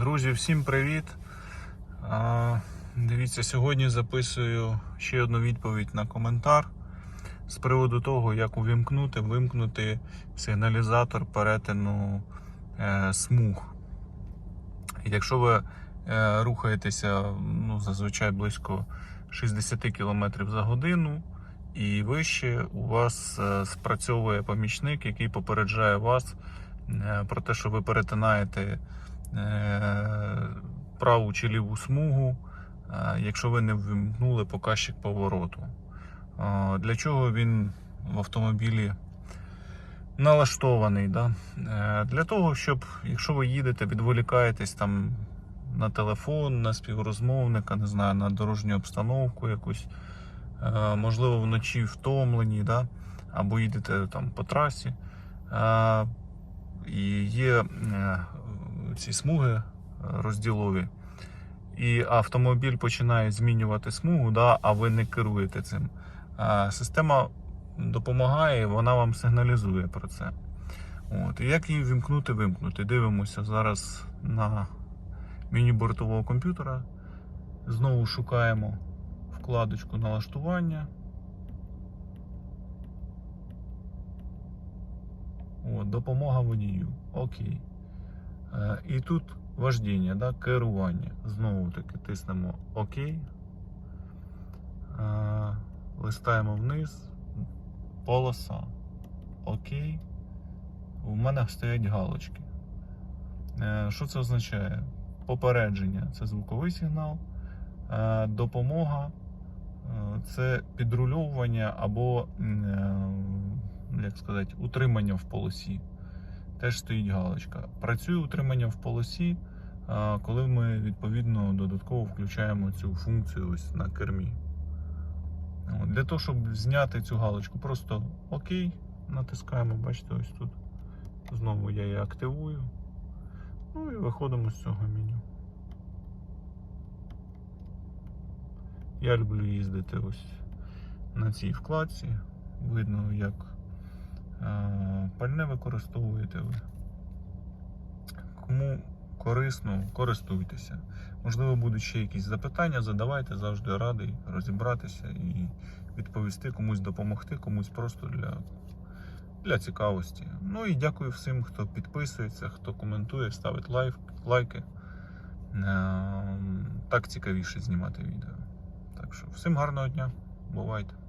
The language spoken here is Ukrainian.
Друзі, всім привіт! Дивіться, сьогодні записую ще одну відповідь на коментар з приводу того, як увімкнути, вимкнути сигналізатор перетину е, смуг. Якщо ви е, рухаєтеся ну, зазвичай близько 60 км за годину і вище, у вас е, спрацьовує помічник, який попереджає вас про те, що ви перетинаєте праву чи ліву смугу, е, якщо ви не вимкнули показчик повороту. Е, Для чого він в автомобілі налаштований? Да? Е, Для того, щоб якщо ви їдете, відволікаєтесь там на телефон, на співрозмовника, не знаю, на дорожню обстановку якусь, е, можливо, вночі втомлені, да? або їдете там по трасі. е, І є е, ці смуги е, розділові, і автомобіль починає змінювати смугу, да, а ви не керуєте цим. А Система допомагає, вона вам сигналізує про це. От. Як її вимкнути, вимкнути? Дивимося зараз на меню бортового комп'ютера. Знову шукаємо вкладочку налаштування. От, допомога водію. Окей. Е, І тут вождіння, да, керування. Знову таки тиснемо ОК. Е, Листаємо вниз. Полоса. ОК. У мене стоять галочки. Е, Що це означає? Попередження це звуковий сигнал. Допомога це підрульовування або, як сказати, утримання в полосі теж стоїть галочка. Працює утримання в полосі, коли ми відповідно додатково включаємо цю функцію ось на кермі. Для того, щоб зняти цю галочку, просто ОК, натискаємо, бачите, ось тут. Знову я її активую. Ну і виходимо з цього меню. Я люблю їздити ось на цій вкладці. Видно, як пальне використовуєте ви. Кому корисно, користуйтеся. Можливо, будуть ще якісь запитання, задавайте, завжди радий розібратися і відповісти, комусь допомогти, комусь просто для, для цікавості. Ну і дякую всім, хто підписується, хто коментує, ставить лайк, лайки. Е, Так цікавіше знімати відео. Так що всім гарного дня, бувайте!